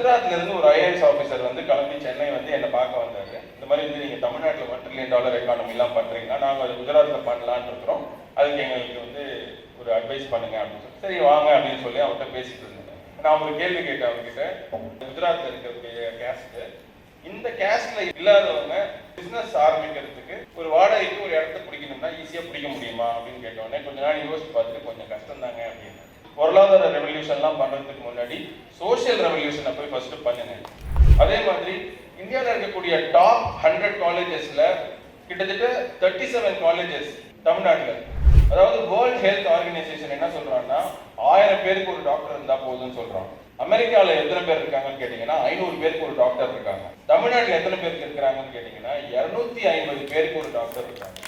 குஜராத்ல இருந்து ஒரு ஐஏஎஸ் ஆஃபீஸர் வந்து கிளம்பி சென்னை வந்து என்னை பார்க்க வந்தாரு. இந்த மாதிரி வந்து நீங்க தமிழ்நாட்டில் ஒன் ட்ரில்லியன் டாலர் எக்கானமி எல்லாம் பண்றீங்க நாங்க அது குஜராத்ல பண்ணலான்னு இருக்கிறோம். அதுக்கு எங்களுக்கு வந்து ஒரு அட்வைஸ் பண்ணுங்க அப்படின்னு சொல்லி சரி வாங்க அப்படின்னு சொல்லி அவர்கிட்ட பேசிட்டு இருந்தேன். நான் ஒரு கேள்வி கேட்டேன் அவர்கிட்ட. குஜராத்ல இருக்கக்கூடிய கேஸ்ட் இந்த கேஸ்ட்ல இல்லாதவங்க பிசினஸ் ஆரம்பிக்கிறதுக்கு ஒரு வாடகைக்கு ஒரு இடத்த பிடிக்கணும்னா ஈஸியா பிடிக்க முடியுமா அப்படின்னு கேட்டோடனே கொஞ்ச நாள் யோசிச்சு பார்த்துட்டு கொஞ்சம் கஷ்டம் தாங்க அப்படின்னு. பொருளாதார ரெவல்யூஷன்லாம் பண்ணுறதுக்கு முன்னாடி சோஷியல் ரெவல்யூஷனை போய் ஃபஸ்ட்டு பண்ணுங்க. அதே மாதிரி இந்தியாவில் இருக்கக்கூடிய டாப் ஹண்ட்ரட் காலேஜஸில் கிட்டத்தட்ட தேர்ட்டி செவன் காலேஜஸ் தமிழ்நாட்டில். அதாவது வேர்ல்ட் ஹெல்த் ஆர்கனைசேஷன் என்ன சொல்கிறான்னா ஆயிரம் பேருக்கு ஒரு டாக்டர் இருந்தால் போதும்னு சொல்கிறான் அமெரிக்காவில் எத்தனை பேர் இருக்காங்கன்னு கேட்டிங்கன்னா ஐநூறு பேருக்கு ஒரு டாக்டர் இருக்காங்க. தமிழ்நாட்டில் எத்தனை பேருக்கு இருக்கிறாங்கன்னு கேட்டிங்கன்னா இரநூத்தி ஐம்பது பேருக்கு ஒரு டாக்டர் இருக்காங்க.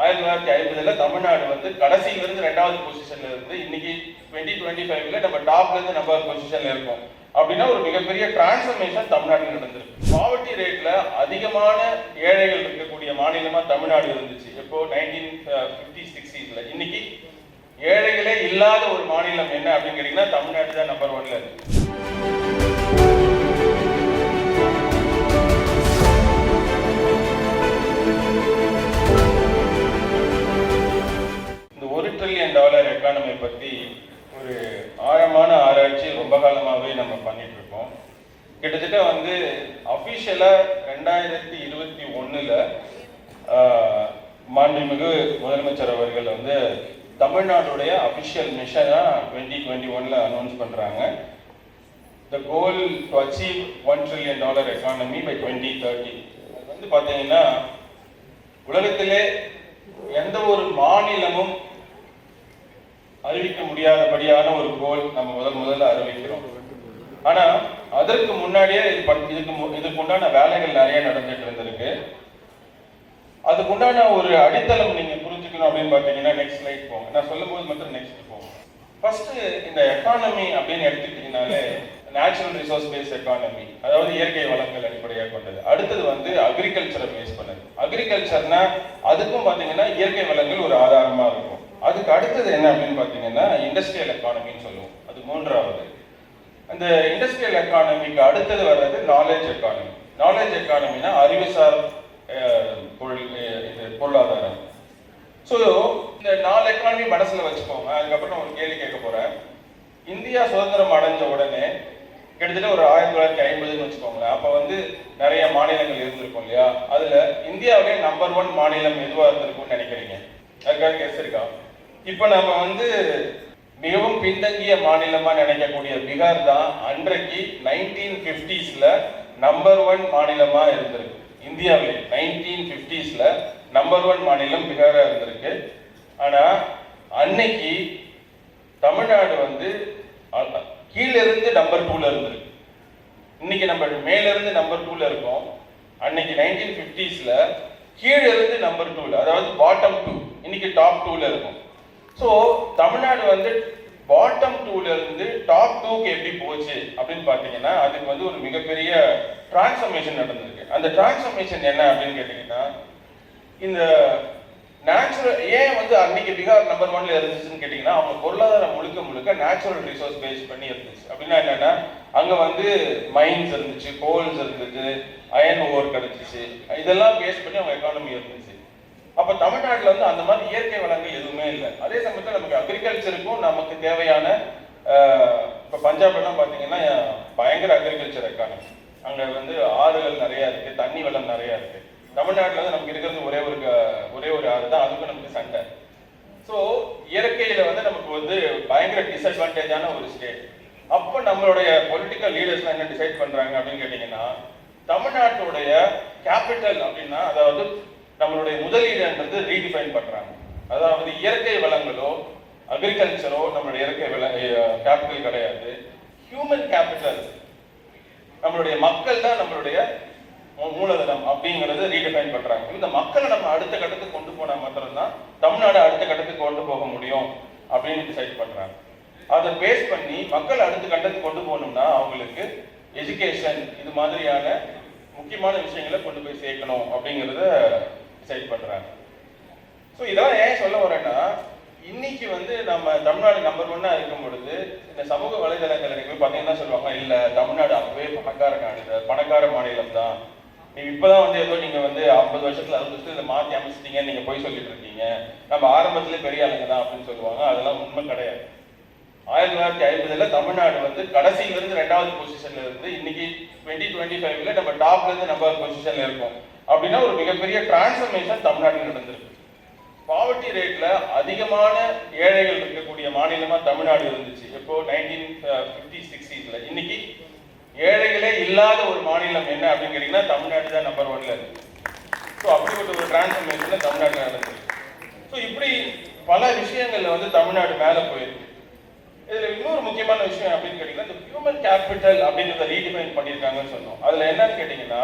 ஆயிரத்தி தொள்ளாயிரத்தி ஐம்பதுல தமிழ்நாடு வந்து கடைசியில இருந்து ரெண்டாவது பொசிஷன்ல இருந்து இன்னைக்கு டுவெண்ட்டி டுவெண்ட்டி ஃபைவ்ல நம்ம டாப்ல இருந்து நம்ம பொசிஷன்ல இருக்கோம். அப்படின்னா ஒரு மிகப்பெரிய டிரான்ஸ்ஃபர்மேஷன் தமிழ்நாட்டில் நடந்திருக்கு. பாவர்ட்டி ரேட்ல அதிகமான ஏழைகள் இருக்கக்கூடிய மாநிலமா தமிழ்நாடு இருந்துச்சு. எப்போ? நைன்டீன் ஃபிஃப்டி சிக்ஸ்டீஸ்ல இன்னைக்கு ஏழைகளே இல்லாத ஒரு மாநிலம் என்ன அப்படின்னு கேட்டீங்கன்னா தமிழ்நாடு தான் நம்பர் ஒன்ல இருக்கு. ஒரு டாலர் எக்கானமி பற்றி ஒரு ஆழமான ஆராய்ச்சி ரொம்ப காலமாகவே நம்ம பண்ணிட்டு இருக்கோம் கிட்டத்தட்ட வந்து அஃபிஷியலாக ரெண்டாயிரத்தி இருபத்தி ஒன்றில் மாண்புமிகு முதலமைச்சர் அவர்கள் வந்து தமிழ்நாட்டுடைய அஃபிஷியல் மிஷனாக டுவெண்ட்டி டுவெண்ட்டி ஒன்ல அனௌன்ஸ் பண்ணுறாங்க the goal to achieve one trillion dollar economy by twenty thirty அது வந்து பார்த்தீங்கன்னா உலகத்திலே எந்த ஒரு மாநிலமும் அறிவிக்க முடியாதபடியான ஒரு கோல் நம்ம முதல் முதல்ல அறிவிக்கிறோம். ஆனா அதற்கு முன்னாடியே இதுக்கு மு- இதுக்கு உண்டான வேலைகள் நிறைய நடந்துட்டு இருந்திருக்கு. அதுக்கு உண்டான ஒரு அடித்தளம் நீங்க புரிஞ்சுக்கணும் அப்படின்னு பார்த்தீங்கன்னா நெக்ஸ்ட் ஸ்லைட் போங்க. நான் சொல்லும் போது மட்டும் நெக்ஸ்ட் போங்க. ஃபர்ஸ்ட் இந்த எக்கானமி அப்படின்னு எடுத்துக்கிட்டீங்கனாலே நேச்சுரல் ரிசோர்ஸ் பேஸ் எக்கானமி அதாவது இயற்கை வளங்கள் அடிப்படையாக கொண்டது. அடுத்தது வந்து அக்ரிகல்ச்சரை பேஸ் பண்ணது. அக்ரிகல்ச்சர்னா அதுக்கும் பார்த்தீங்கன்னா இயற்கை வளங்கள் ஒரு ஆதாரமாக இருக்கும். அதுக்கு அடுத்தது என்ன அப்படின்னு பார்த்தீங்கன்னா இண்டஸ்ட்ரியல் எக்கானமின்னு சொல்லுவோம். அது மூன்றாவது. அந்த இண்டஸ்ட்ரியல் எக்கானமிக்கு அடுத்தது வர்றது நாலேஜ் எக்கானமி நாலேஜ் எக்கானமினா அறிவுசார் பொருள் இது பொருளாதாரம். ஸோ இந்த நாலு எக்கானமி மனசில் வச்சுக்கோங்க. அதுக்கப்புறம் நான் ஒரு கேள்வி கேட்க போகிறேன் இந்தியா சுதந்திரம் அடைஞ்ச உடனே கிட்டத்தட்ட ஒரு ஆயிரத்தி தொள்ளாயிரத்தி ஐம்பதுன்னு வச்சுக்கோங்களேன். அப்போ வந்து நிறைய மாநிலங்கள் இருந்திருக்கும் இல்லையா? அதில் இந்தியாவிலே நம்பர் ஒன் மாநிலம் எதுவாக இருந்திருக்கும்னு நினைக்கிறீங்க? அதுக்காக கேஸ் இருக்கா? இப்போ நம்ம வந்து மிகவும் பின்தங்கிய மாநிலமா நினைக்கக்கூடிய பீகார் தான் அன்றைக்கு நைன்டீன் பிப்டிஸ்ல நம்பர் ஒன் மாநிலமா இருந்திருக்கு. இந்தியாவில் நைன்டீன் பிப்டிஸ்ல நம்பர் ஒன் மாநிலம் பீகாரா இருந்திருக்கு. ஆனா அன்னைக்கு தமிழ்நாடு வந்து கீழிருந்து இருந்து நம்பர் டூல இருந்திருக்கு. இன்னைக்கு நம்ம மேலிருந்து நம்பர் டூல இருக்கோம். அன்னைக்கு நைன்டீன் பிப்டிஸ்ல கீழிருந்து நம்பர் டூல அதாவது பாட்டம் டூ இன்னைக்கு டாப் டூல இருக்கும். ஸோ தமிழ்நாடு வந்து பாட்டம் டூல இருந்து டாப் டூக்கு எப்படி போச்சு அப்படின்னு பார்த்தீங்கன்னா அதுக்கு வந்து ஒரு மிகப்பெரிய டிரான்ஸ்ஃபர்மேஷன் நடந்திருக்கு. அந்த டிரான்ஸ்ஃபர்மேஷன் என்ன அப்படின்னு கேட்டீங்கன்னா இந்த நேச்சுரல் ஏன் வந்து அன்னைக்கு பீகார் நம்பர் ஒன்ல இருந்துச்சுன்னு கேட்டீங்கன்னா அவங்க பொருளாதாரம் முழுக்க முழுக்க நேச்சுரல் ரிசோர்ஸ் பேஸ் பண்ணி இருந்துச்சு. அப்படின்னா என்னன்னா அங்க வந்து மைன்ஸ் இருந்துச்சு கோல்ஸ் இருந்துச்சு அயன் ஓவர் கிடைச்சிச்சு. இதெல்லாம் பேஸ் பண்ணி அவங்க எக்கானமி இருந்துச்சு. அப்ப தமிழ்நாட்டுல வந்து அந்த மாதிரி இயற்கை வளங்கள் எதுவுமே இல்லை. அதே சமயத்துல நமக்கு அக்ரிகல்ச்சருக்கும் நமக்கு தேவையான இப்போ இப்ப பஞ்சாப் எல்லாம் பாத்தீங்கன்னா பயங்கர அக்ரிகல்ச்சர் எக்கானமி அங்க வந்து ஆறுகள் நிறைய இருக்கு தண்ணி வளம் நிறைய இருக்கு. தமிழ்நாட்டுல வந்து நமக்கு இருக்கிறது ஒரே ஒரு க- ஒரே ஒரு ஆறு தான் அதுக்கும் நமக்கு சண்டை. ஸோ இயற்கையில வந்து நமக்கு வந்து பயங்கர டிஸ்அட்வான்டேஜான ஒரு ஸ்டேட் அப்போ நம்மளுடைய பொலிட்டிக்கல் லீடர்ஸ்லாம் என்ன டிசைட் பண்றாங்க அப்படின்னு கேட்டீங்கன்னா தமிழ்நாட்டுடைய கேபிட்டல் அப்படின்னா அதாவது நம்மளுடைய முதலீடுன்றது ரீடிஃபைன் பண்றாங்க. அதாவது இயற்கை வளங்களோ அக்ரிகல்ச்சரோ நம்மளுடைய இயற்கை வள கேபிட்டல் கிடையாது. ஹியூமன் கேபிட்டல் நம்மளுடைய மக்கள் தான் நம்மளுடைய மூலதனம் அப்படிங்கிறத ரீடிஃபைன் பண்றாங்க. இந்த மக்களை நம்ம அடுத்த கட்டத்துக்கு கொண்டு போனா மாத்திரம்தான் தமிழ்நாடு அடுத்த கட்டத்துக்கு கொண்டு போக முடியும் அப்படின்னு டிசைட் பண்றாங்க. அதை பேஸ் பண்ணி மக்கள் அடுத்த கட்டத்துக்கு கொண்டு போகணும்னா அவங்களுக்கு எஜுகேஷன் இது மாதிரியான முக்கியமான விஷயங்களை கொண்டு போய் சேர்க்கணும் அப்படிங்கறத செயல்படுறாங்க ஸோ இதெல்லாம் ஏன் சொல்ல வரேன்னா இன்னைக்கு வந்து நம்ம தமிழ்நாடு நம்பர் ஒன்னா இருக்கும் பொழுது இந்த சமூக வலைதளங்கள் நீங்க போய் பார்த்தீங்கன்னா சொல்லுவாங்க இல்ல தமிழ்நாடு அப்பவே பணக்கார நாடு பணக்கார மாநிலம் தான். நீங்க இப்பதான் வந்து ஏதோ நீங்க வந்து ஐம்பது வருஷத்துல அறுபது வருஷத்துல இதை மாத்தி அமைச்சிட்டீங்க நீங்க போய் சொல்லிட்டு இருக்கீங்க. நம்ம ஆரம்பத்திலே பெரிய ஆளுங்க தான் அப்படின்னு சொல்லுவாங்க. அதெல்லாம் உண்மை கிடையாது. ஆயிரத்தி தொள்ளாயிரத்தி ஐம்பதுல தமிழ்நாடு வந்து கடைசியில இருந்து ரெண்டாவது பொசிஷன்ல இருந்து இன்னைக்கு டுவெண்ட்டி டுவெண்ட்டி ஃபைவ்ல நம்ம டாப்ல இருந்து நம்பர் பொசிஷன்ல இருக்கோம். அப்படின்னா ஒரு மிகப்பெரிய டிரான்ஸ்ஃபர்மேஷன் தமிழ்நாட்டில் நடந்திருக்கு. பாவர்ட்டி ரேட்ல அதிகமான ஏழைகள் இருக்கக்கூடிய மாநிலமா தமிழ்நாடு இருந்துச்சு. எப்போ நைன்டீன் ஃபிஃப்டி சிக்ஸ்டீஸ்ல இன்னைக்கு ஏழைகளே இல்லாத ஒரு மாநிலம் என்ன அப்படின்னு கேட்டீங்கன்னா தமிழ்நாடு தான் நம்பர் ஒன்ல இருக்கு. ஸோ அப்படிப்பட்ட ஒரு டிரான்ஸ்ஃபர்மேஷன் தமிழ்நாட்டில் நடந்திருக்கு. ஸோ இப்படி பல விஷயங்கள்ல வந்து தமிழ்நாடு மேல போயிருக்கு. இதுல இன்னொரு முக்கியமான விஷயம் அப்படின்னு கேட்டீங்கன்னா இந்த ஹியூமன் கேபிட்டல் அப்படின்றத ரீடிஃபைன் பண்ணியிருக்காங்கன்னு சொன்னோம். அதுல என்னன்னு கேட்டீங்கன்னா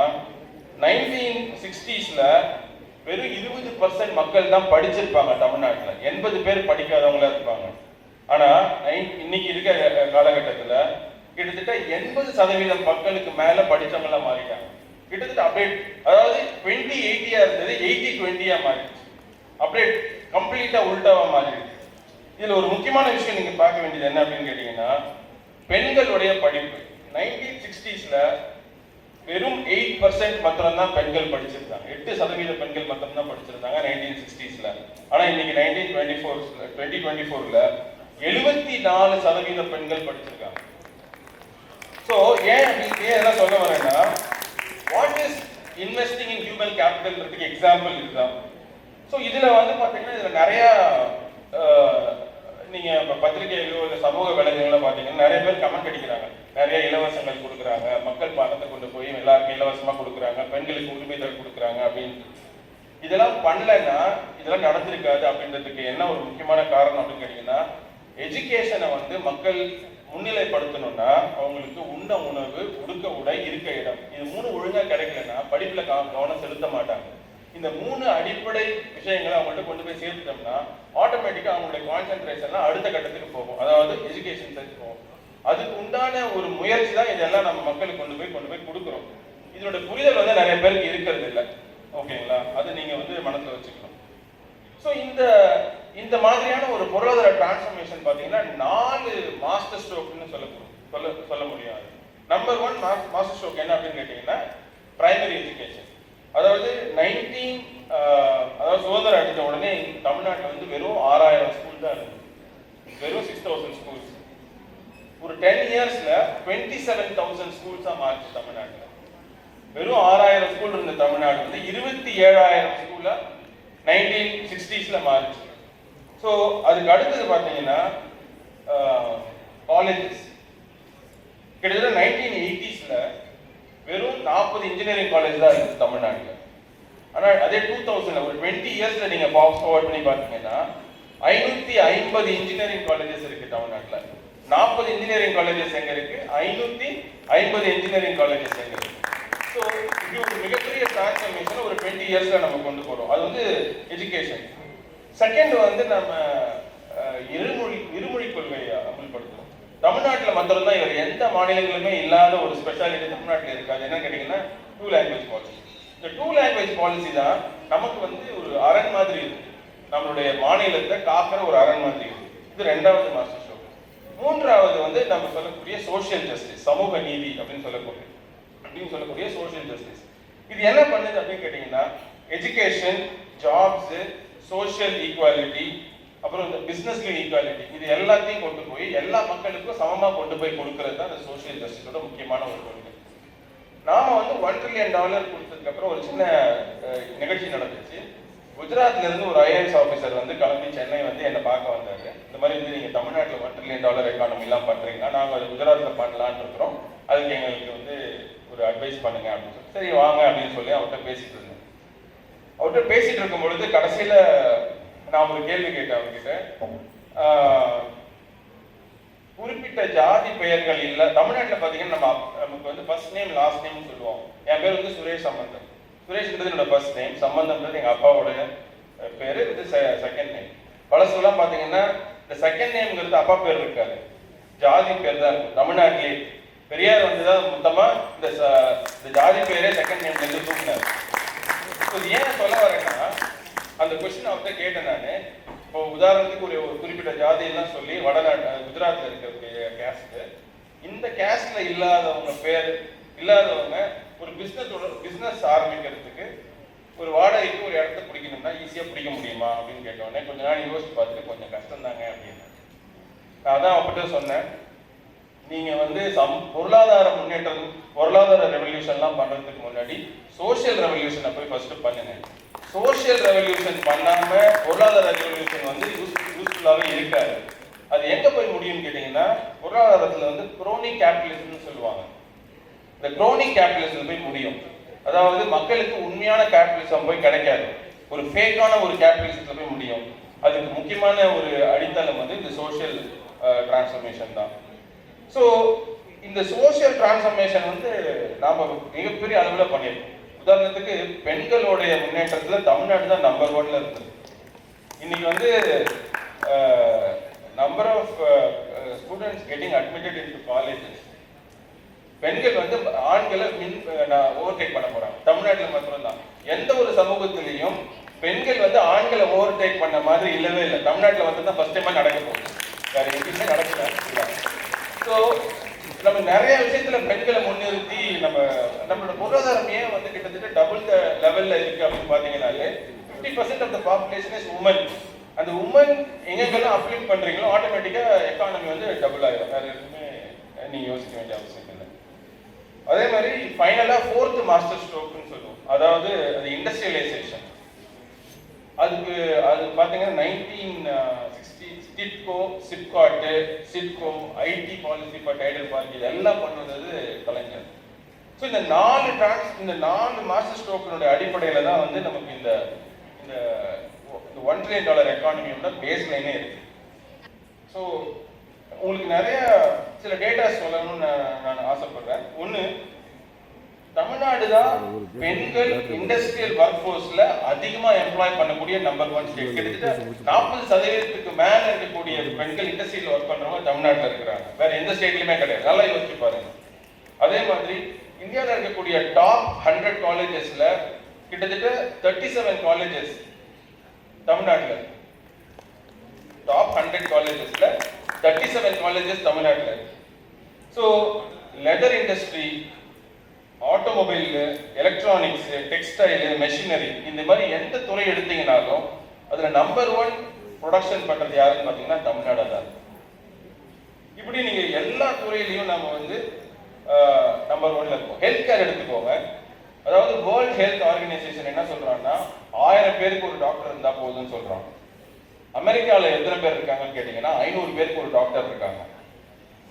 நைன்டீன் சிக்ஸ்டீஸில் வெறும் இருபது பர்சன்ட் மக்கள் தான் படிச்சிருப்பாங்க தமிழ்நாட்டில். எண்பது பேர் படிக்காதவங்களா இருப்பாங்க. ஆனால் நைன்- இன்னைக்கு இருக்க காலகட்டத்தில் கிட்டத்தட்ட எண்பது சதவீதம் மக்களுக்கு மேலே படித்தவங்களாம் மாறிட்டாங்க. கிட்டத்தட்ட அப்டேட் அதாவது டுவெண்ட்டி எயிட்டியா இருந்தது எயிட்டி டுவெண்ட்டியா மாறிடுச்சு. அப்டேட் கம்ப்ளீட்டாக உல்டாவா மாறிடுச்சு. இதில் ஒரு முக்கியமான விஷயம் நீங்கள் பார்க்க வேண்டியது என்ன அப்படின்னு கேட்டிங்கன்னா பெண்களுடைய படிப்பு. நைன்டீன் சிக்ஸ்டீஸில் வெறும் எயிட் பர்சன்ட் மாத்திரம் பெண்கள் படிச்சிருந்தாங்க எட்டு சதவீத பெண்கள் மாத்திரம் படிச்சிருந்தாங்க நைன்டீன் சிக்ஸ்டீஸ்ல ஆனா இன்னைக்கு nineteen twenty four twenty twenty ஃபோர்ல எழுபத்தி நாலு சதவீத பெண்கள் படிச்சிருக்காங்க. ஸோ ஏன் ஏன் என்ன சொல்ல வரேன்னா what is investing in human கேபிட்டல்ன்றதுக்கு example இதுதான். ஸோ இதில் வந்து பார்த்தீங்கன்னா இதில் நிறைய நீங்கள் இப்போ இப்ப பத்திரிகைகளோ சமூக வலைதளங்களோ பார்த்தீங்கன்னா நிறைய பேர் கமெண்ட் அடிக்கிறாங்க. நிறைய இலவசங்கள் கொடுக்குறாங்க. மக்கள் பணத்தை கொண்டு போய் எல்லாருக்கும் இலவசமாக கொடுக்குறாங்க. பெண்களுக்கு உரிமைகள் கொடுக்குறாங்க அப்படின்னு. இதெல்லாம் பண்ணலைன்னா இதெல்லாம் நடந்திருக்காது அப்படின்றதுக்கு என்ன ஒரு முக்கியமான காரணம் அப்படின்னு கேட்டீங்கன்னா எஜுகேஷனை வந்து மக்கள் முன்னிலைப்படுத்தணும்னா அவங்களுக்கு உண்ண உணவு உடுக்க உடை இருக்க இடம். இது மூணு ஒழுங்காக கிடைக்கலன்னா படிப்பில் கவனம் செலுத்த மாட்டாங்க. இந்த மூணு அடிப்படை விஷயங்களை அவங்கள்ட்ட கொண்டு போய் சேர்த்துட்டோம்னா ஆட்டோமேட்டிக்காக அவங்களுடைய கான்சென்ட்ரேஷன்லாம் அடுத்த கட்டத்துக்கு போகும். அதாவது எஜுகேஷன் சைடு போகும். அதுக்கு உண்டான ஒரு முயற்சி தான் இதெல்லாம் நம்ம மக்களுக்கு கொண்டு போய் கொண்டு போய் கொடுக்குறோம். இதனோட புரிதல் வந்து நிறைய பேருக்கு இருக்கிறது இல்லை. ஓகேங்களா? அது நீங்க வந்து மனசுல வச்சுக்கணும். ஸோ இந்த இந்த மாதிரியான ஒரு பொருளாதார டிரான்ஸ்ஃபர்மேஷன் பார்த்தீங்கன்னா நாலு மாஸ்டர் ஸ்ட்ரோக்னு சொல்ல சொல்ல சொல்ல முடியாது. நம்பர் ஒன் மாஸ்டர் ஸ்ட்ரோக் என்ன அப்படின்னு கேட்டிங்கன்னா பிரைமரி எஜுகேஷன் அதாவது நைன்டீன் அதாவது சுதந்திரம் அடித்த உடனே தமிழ்நாட்டில் வந்து வெறும் ஆறாயிரம் ஸ்கூல் தான் இருந்தது வெறும் சிக்ஸ் தௌசண்ட் ஸ்கூல்ஸ் ஒரு டென் இயர்ஸ்ல டுவெண்ட்டி செவன் தௌசண்ட் ஸ்கூல்ஸாக மாறிச்சு தமிழ்நாட்டில். வெறும் ஆறாயிரம் ஸ்கூல் இருந்த தமிழ்நாடு வந்து இருபத்தி ஏழாயிரம் ஸ்கூல்ல நைன்டீன் சிக்ஸ்டீஸ்ல மாறிச்சு. ஸோ அதுக்கு அடுத்தது பார்த்தீங்கன்னா காலேஜஸ் கிட்டத்தட்ட நைன்டீன் எயிட்டிஸ்ல வெறும் நாற்பது இன்ஜினியரிங் காலேஜ் தான் இருக்குது தமிழ்நாட்டில். ஆனால் அதே டூ தௌசண்ட்ல ஒரு டுவெண்ட்டி இயர்ஸ்ல நீங்க பாக்ஸ் ஃபார்வர்ட் பண்ணி பார்த்தீங்கன்னா ஐநூத்தி ஐம்பது இன்ஜினியரிங் காலேஜஸ் இருக்கு தமிழ்நாட்டில். நாற்பது இன்ஜினியரிங் காலேஜஸ் எங்க இருக்கு ஐநூத்தி ஐம்பது இன்ஜினியரிங் காலேஜஸ் எங்க இருக்கு ஸோ இது ஒரு மிகப்பெரிய டிரான்ஸ்ஃபர்மேஷன் ஒரு டுவெண்ட்டி இயர்ஸ்ல நம்ம கொண்டு போறோம். அது வந்து எஜுகேஷன் செகண்ட் வந்து நம்ம இருமொழி இருமொழி கொள்கையை அமல்படுத்தணும் தமிழ்நாட்டில் மாத்திரம் தான் இவர் எந்த மாநிலங்களுமே இல்லாத ஒரு ஸ்பெஷாலிட்டி தமிழ்நாட்டில் இருக்காது. என்ன கேட்டிங்கன்னா டூ லாங்குவேஜ் பாலிசி இந்த டூ லாங்குவேஜ் பாலிசி தான் நமக்கு வந்து ஒரு அரண் மாதிரி இருக்கு. நம்மளுடைய மாநிலத்தை காக்கிற ஒரு அரண் மாதிரி இருக்கு. இது ரெண்டாவது மாஸ்டர் மூன்றாவது வந்து நம்ம சொல்லக்கூடிய சோஷியல் ஜஸ்டிஸ் சமூக நீதி அப்படின்னு சொல்லக்கூடிய அப்படின்னு சொல்லக்கூடிய சோஷியல் ஜஸ்டிஸ் இது என்ன பண்ணுது அப்படின்னு கேட்டீங்கன்னா எஜுகேஷன் ஜாப்ஸ் சோஷியல் ஈக்குவாலிட்டி அப்புறம் இந்த பிசினஸ்ல ஈக்குவாலிட்டி இது எல்லாத்தையும் கொண்டு போய் எல்லா மக்களுக்கும் சமமாக கொண்டு போய் கொடுக்கறது தான் இந்த சோஷியல் ஜஸ்டிஸோட முக்கியமான ஒரு கொள்கை நாம வந்து ஒன் ட்ரில்லியன் டாலர் கொடுத்ததுக்கு அப்புறம் ஒரு சின்ன நிகழ்ச்சி நடந்துச்சு. குஜராத்ல இருந்து ஒரு ஐஏஎஸ் ஆஃபீஸர் வந்து கிளம்பி சென்னை வந்து என்னை பார்க்க வந்தாரு. இந்த மாதிரி வந்து நீங்க தமிழ்நாட்டில் ஒன் ட்ரில்லியன் டாலர் எக்கானமி எல்லாம் பண்றீங்க நாங்க அது குஜராத்ல பண்ணலான்னு இருக்கிறோம். அதுக்கு எங்களுக்கு வந்து ஒரு அட்வைஸ் பண்ணுங்க அப்படின்னு சொல்லி. சரி வாங்க அப்படின்னு சொல்லி அவர்கிட்ட பேசிட்டு இருந்தேன். அவர்கிட்ட பேசிட்டு இருக்கும் பொழுது கடைசியில நான் ஒரு கேள்வி கேட்டேன் அவர்கிட்ட. குறிப்பிட்ட ஜாதி பெயர்கள் இல்லை. தமிழ்நாட்டில் பார்த்தீங்கன்னா நம்ம நமக்கு வந்து ஃபர்ஸ்ட் நேம் லாஸ்ட் நேம் சொல்லுவோம். என் பேர் வந்து சுரேஷ் சம்பந்தம் சுரேஷ்ன்றது என்னோட ஃபர்ஸ்ட் நேம் சம்பந்தம்ன்றது எங்கள் அப்பாவோட பேர் பேரு இது செகண்ட் நேம் பழசுலாம் பார்த்தீங்கன்னா இந்த செகண்ட் நேம்ங்கிறது அப்பா பேர் இருக்காது. ஜாதி பேர் தான் இருக்கும். தமிழ்நாட்டிலே பெரியார் வந்து தான் மொத்தமாக இந்த இந்த ஜாதி பேரே செகண்ட் நேம்ல இருந்து தூக்கினார். So, இது ஏன் சொல்ல வரேன்னா அந்த கொஸ்டின் அவர்கிட்ட கேட்டேன் நான். இப்போ உதாரணத்துக்கு ஒரு ஒரு குறிப்பிட்ட ஜாதியெல்லாம் சொல்லி வடநாட்டு குஜராத்தில் இருக்கக்கூடிய கேஸ்ட்டு இந்த கேஸ்ட்ல இல்லாதவங்க பேர் இல்லாதவங்க ஒரு பிஸ்னஸ் பிஸ்னஸ் ஆரம்பிக்கிறதுக்கு ஒரு வாடகைக்கு ஒரு இடத்த பிடிக்கணும்னா ஈஸியாக பிடிக்க முடியுமா அப்படின்னு கேட்டோடனே கொஞ்ச நாள் யோசிச்சு பார்த்துட்டு கொஞ்சம் கஷ்டம் தாங்க அப்படின்னு நான் அதான் அப்படி சொன்னேன். நீங்கள் வந்து சம் பொருளாதார முன்னேற்றம் பொருளாதார ரெவல்யூஷன்லாம் பண்ணுறதுக்கு முன்னாடி சோஷியல் ரெவல்யூஷனை போய் ஃபர்ஸ்ட் பண்ணுங்க. சோஷியல் ரெவல்யூஷன் பண்ணாமல் பொருளாதார ரெவல்யூஷன் வந்து யூஸ் யூஸ்ஃபுல்லாகவே இருக்காது. அது எங்கே போய் முடியும்னு கேட்டிங்கன்னா பொருளாதாரத்தில் வந்து குரோனிக் கேபிட்டலிசம்னு சொல்லுவாங்க. இந்த குரோனிக் கேபிட்டலிசம் போய் முடியும். அதாவது மக்களுக்கு உண்மையான கேபிட்டலிசம் போய் கிடைக்காது. ஒரு ஃபேக்கான ஒரு கேபிட்டலிசத்தில் போய் முடியும். அதுக்கு முக்கியமான ஒரு அடித்தளம் வந்து இந்த சோஷியல் டிரான்ஸ்ஃபர்மேஷன் தான். ஸோ இந்த சோஷியல் டிரான்ஸ்ஃபர்மேஷன் வந்து நாம் மிகப்பெரிய அளவில் பண்ணியிருக்கோம் உதாரணத்துக்கு பெண்களுடைய முன்னேற்றத்தில் தமிழ்நாடு தான் நம்பர் ஒன்ல இருந்தது. இன்னைக்கு வந்து number of students getting admitted in colleges பெண்கள் வந்து ஆண்களை மின் ஓவர்டேக் பண்ண போறாங்க. தமிழ்நாட்டில் மட்டும்தான். எந்த ஒரு சமூகத்திலையும் பெண்கள் வந்து ஆண்களை ஓவர்டேக் பண்ண மாதிரி இல்லவே இல்லை. தமிழ்நாட்டில் வந்து தான் ஃபர்ஸ்ட் டைம் நடக்க போகுது. வேற எங்கேயுமே நடக்கல. ஸோ நம்ம நிறைய விஷயத்துல பெண்களை முன்னிறுத்தி நம்ம நம்மளோட பொருளாதாரமே வந்து கிட்டத்தட்ட டபுள் த லெவல்ல இருக்கு அப்படின்னு பாத்தீங்கன்னாலே fifty percent of the population is women அந்த உமன் எங்கெங்கெல்லாம் அப்ளிக் பண்றீங்களோ ஆட்டோமேட்டிக்கா எக்கானமி வந்து டபுள் ஆயிடும் வேற எதுவுமே நீங்க யோசிக்க வேண்டிய அவசியம் அதே மாதிரி ஃபைனலாக ஃபோர்த் மாஸ்டர் ஸ்ட்ரோக்னு சொல்லுவோம். அதாவது அது இண்டஸ்ட்ரியலைசேஷன் அதுக்கு அது பார்த்தீங்கன்னா nineteen sixty SIDCO SIPCOT SIDCO IT policy for TIDEL policy இதெல்லாம் பண்ணுறது கலைஞர். ஸோ இந்த நாலு டிரான்ஸ் இந்த நாலு மாஸ்டர் ஸ்ட்ரோக்கினுடைய அடிப்படையில் தான் வந்து நமக்கு இந்த இந்த ஒன் ட்ரில்லியன் டாலர் எக்கானமியோட பேஸ் லைனே இருக்கு. ஸோ உங்களுக்கு நிறைய சில டேட்டாஸ் சொல்லணும்னு நான் ஆசைப்படுறேன். ஒன்று தமிழ்நாடு தான் பெண்கள் இண்டஸ்ட்ரியல் ஒர்க் ஃபோர்ஸ்ல அதிகமா எம்ப்ளாய் பண்ணக்கூடிய நம்பர் ஒன் ஸ்டேட் கிட்டத்தட்ட நாற்பது சதவீதத்துக்கு மேல இருக்கக்கூடிய பெண்கள் இண்டஸ்ட்ரியில் ஒர்க் பண்ணுறவங்க தமிழ்நாட்டில் இருக்கிறாங்க. வேற எந்த ஸ்டேட்லையுமே கிடையாது. நல்லா யோசிச்சு பாருங்க. அதே மாதிரி இந்தியாவில் இருக்கக்கூடிய டாப் ஹண்ட்ரட் காலேஜஸ்ல கிட்டத்தட்ட தேர்ட்டி செவன் காலேஜஸ் தமிழ்நாட்டில் டாப் ஹண்ட்ரட் காலேஜஸ்ல தேர்ட்டி செவன் காலேஜஸ் தமிழ்நாட்டில் so leather industry automobile electronics textile machinery இந்த மாதிரி எந்த துறை எடுத்தீங்கனாலும் அதில் நம்பர் ஒன் ப்ரொடக்ஷன் பண்ணுறது யாருன்னு பார்த்தீங்கன்னா தமிழ்நாடு தான். இப்படி நீங்கள் எல்லா துறையிலையும் நம்ம வந்து நம்பர் ஒன்ல இருக்கோம். ஹெல்த் கேர் எடுத்துக்கோங்க. அதாவது வேர்ல்ட் ஹெல்த் ஆர்கனைசேஷன் என்ன சொல்றாங்கன்னா ஆயிரம் பேருக்கு ஒரு டாக்டர் இருந்தா போதும்னு சொல்கிறான் அமெரிக்காவில் எத்தனை பேர் இருக்காங்கன்னு கேட்டீங்கன்னா ஐநூறு பேருக்கு ஒரு டாக்டர் இருக்காங்க.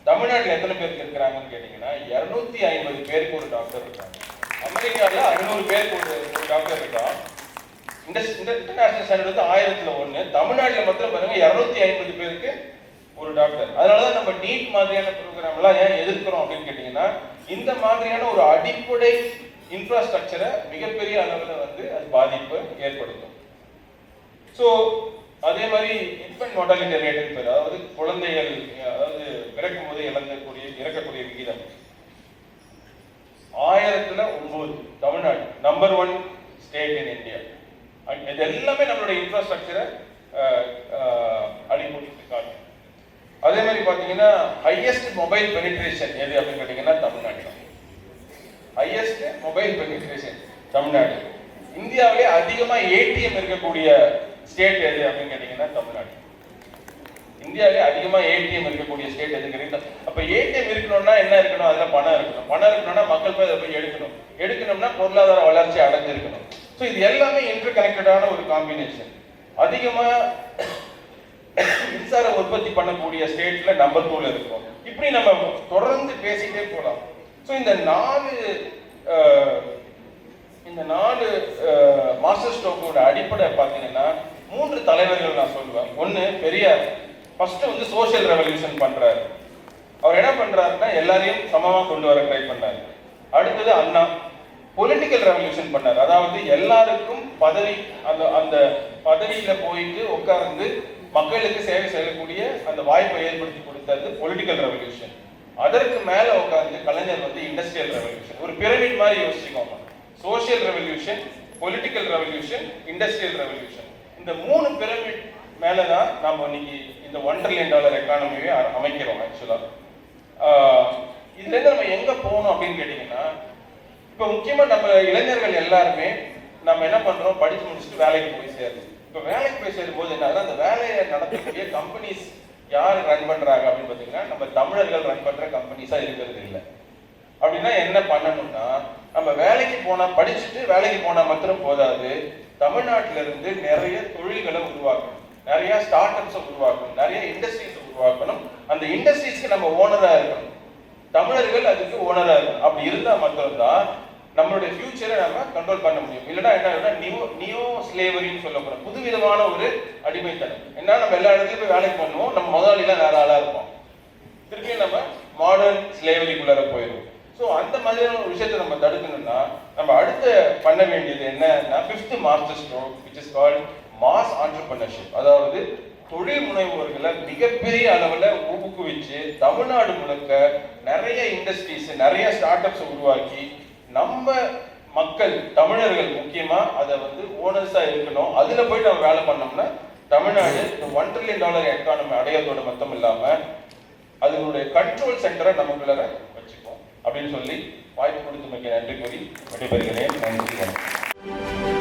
தமிழ்நாட்டில் எத்தனை பேருக்கு இருக்கிறாங்கன்னு கேட்டீங்கன்னா இரநூத்தி ஐம்பது பேருக்கு ஒரு டாக்டர் இருக்காங்க. அமெரிக்காவில் ஐநூறு பேருக்கு ஒரு ஒரு டாக்டர் இருக்கான் இந்த இன்டர்நேஷனல் ஸ்டாண்டர்ட் வந்து ஆயிரத்தில் ஒன்று தமிழ்நாட்டில் மட்டும் பாருங்க இரநூத்தி ஐம்பது பேருக்கு ஒரு டாக்டர். அதனாலதான் நம்ம நீட் மாதிரியான ப்ரோக்ராம்லாம் ஏன் எதிர்க்கிறோம் அப்படின்னு கேட்டிங்கன்னா இந்த மாதிரியான ஒரு அடிப்படை இன்ஃப்ராஸ்ட்ரக்சரை மிகப்பெரிய அளவில் வந்து அது பாதிப்பு ஏற்படுத்தும். ஸோ அதே மாதிரி இன்ஃபென்ட் மோட்டாலிட்டி ரேட்டுன்னு பேர். அதாவது குழந்தைகள் அதாவது பிறக்கும் போது இழந்தக்கூடிய இறக்கக்கூடிய விகிதம். ஆயிரத்துல ஒன்பது Tamil Nadu number one state in India இது எல்லாமே நம்மளுடைய இன்ஃப்ராஸ்ட்ரக்சரை அடிப்பட்டு காட்டும் அதே மாதிரி பார்த்தீங்கன்னா ஹையஸ்ட் மொபைல் பெனிட்ரேஷன் எது அப்படின்னு கேட்டீங்கன்னா Tamil Nadu highest mobile penetration Tamil Nadu. இந்தியாவிலே அதிகமாக ஏடிஎம் இருக்கக்கூடிய ஸ்டேட் எது அப்படின்னு கேட்டீங்கன்னா தமிழ்நாடு. இந்தியாவிலே அதிகமாக ஏடிஎம் இருக்கக்கூடிய ஸ்டேட் எதுங்கிறீங்க அப்போ ஏடிஎம் இருக்கணும்னா என்ன இருக்கணும்? அதில் பணம் இருக்கணும். பணம் இருக்கணும்னா மக்கள் போய் அதை போய் எடுக்கணும். எடுக்கணும்னா பொருளாதார வளர்ச்சி அடைஞ்சிருக்கணும். ஸோ இது எல்லாமே இன்டர் கனெக்டடான ஒரு காம்பினேஷன் அதிகமாக மின்சார உற்பத்தி பண்ணக்கூடிய ஸ்டேட்ல நம்பர் டூல இருக்கும். இப்படி நம்ம தொடர்ந்து பேசிட்டே போகலாம் ஸோ இந்த நாலு இந்த நாலு மாஸ்டர் ஸ்ட்ரோக்கோட அடிப்படை பார்த்தீங்கன்னா மூன்று தலைவர்கள் நான் சொல்லுவேன். ஒன்று பெரியார். ஃபர்ஸ்ட் வந்து சோஷியல் ரெவல்யூஷன் பண்றாரு. அவர் என்ன பண்றாருன்னா எல்லாரையும் சமமாக கொண்டு வர ட்ரை பண்ணாரு. அடுத்தது அண்ணா. பொலிட்டிக்கல் ரெவல்யூஷன் பண்ணார். அதாவது எல்லாருக்கும் பதவி அந்த அந்த பதவியில போயிட்டு உட்கார்ந்து மக்களுக்கு சேவை செய்யக்கூடிய அந்த வாய்ப்பை ஏற்படுத்தி கொடுத்தது பொலிட்டிக்கல் ரெவல்யூஷன் அதற்கு மேல உட்கார்ந்து கலைஞர் வந்து இண்டஸ்ட்ரியல் ரெவல்யூஷன் ஒரு பிரமிட் மாதிரி யோசிச்சுக்கோங்க. Social revolution political revolution industrial revolution இந்த மூணு பிரமிட் மேலே தான் நாம் இன்னைக்கு இந்த ஒன் ட்ரில்லியன் டாலர் எக்கானமியை அமைக்கிறோம் ஆக்சுவலாக இதுலேருந்து நம்ம எங்கே போகணும் அப்படின்னு கேட்டிங்கன்னா இப்போ முக்கியமாக நம்ம இளைஞர்கள் எல்லாருமே நம்ம என்ன பண்ணுறோம் படித்து முடிச்சுட்டு வேலைக்கு போய் சேருது இப்போ வேலைக்கு போய் சேரும்போது என்ன அந்த வேலையை நடத்தக்கூடிய கம்பெனிஸ் யார் ரன் பண்ணுறாங்க அப்படின்னு பார்த்தீங்கன்னா நம்ம தமிழர்கள் ரன் பண்ணுற கம்பெனிஸாக இருக்கிறது இல்லை. அப்படின்னா என்ன பண்ணணும்னா நம்ம வேலைக்கு போனா படிச்சுட்டு வேலைக்கு போனா மாத்திரம் போதாது. தமிழ்நாட்டில இருந்து நிறைய தொழில்களை உருவாக்கணும். நிறைய ஸ்டார்ட் அப்ஸை உருவாக்கணும். நிறைய இண்டஸ்ட்ரீஸ் உருவாக்கணும். அந்த இண்டஸ்ட்ரீஸ்க்கு நம்ம ஓனரா இருக்கணும். தமிழர்கள் அதுக்கு ஓனரா இருக்கணும். அப்படி இருந்தா மட்டும்தான் நம்மளுடைய ஃபியூச்சரை நம்ம கண்ட்ரோல் பண்ண முடியும். இல்லைன்னா என்ன ஆகும்னா நியூ ஸ்லேவரின்னு சொல்லப்படும். புதுவிதமான ஒரு அடிமைத்தனம். என்ன நம்ம எல்லா இடத்துலயும் போய் வேலைக்கு பண்ணுவோம் நம்ம முதலாளிலாம் வேற ஆளா இருப்போம். திருப்பியும் நம்ம மாடர்ன் ஸ்லேவரிக்குள்ளார போயிடும் ஸோ அந்த மாதிரியான ஒரு விஷயத்தை நம்ம தடுக்கணும்னா நம்ம அடுத்து பண்ண வேண்டியது என்னன்னா fifth master stroke which is called mass entrepreneurship அதாவது தொழில் முனைவோர்களை மிகப்பெரிய அளவில் ஊக்குவிச்சு தமிழ்நாடு முழுக்க நிறைய இண்டஸ்ட்ரீஸ் நிறைய ஸ்டார்ட் அப்ஸ் உருவாக்கி நம்ம மக்கள் தமிழர்கள் முக்கியமாக அதை வந்து ஓனர்ஸாக இருக்கணும். அதில் போய் நம்ம வேலை பண்ணோம்னா Tamil Nadu one trillion dollar economy அடையத்தோட மட்டும் இல்லாமல் அதனுடைய கண்ட்ரோல் சென்டரை நமக்குள்ள அப்படின்னு சொல்லி வாய்ப்பு கொடுத்தமைக்கு நன்றி கூறி விடைபெறுகிறேன். நன்றி.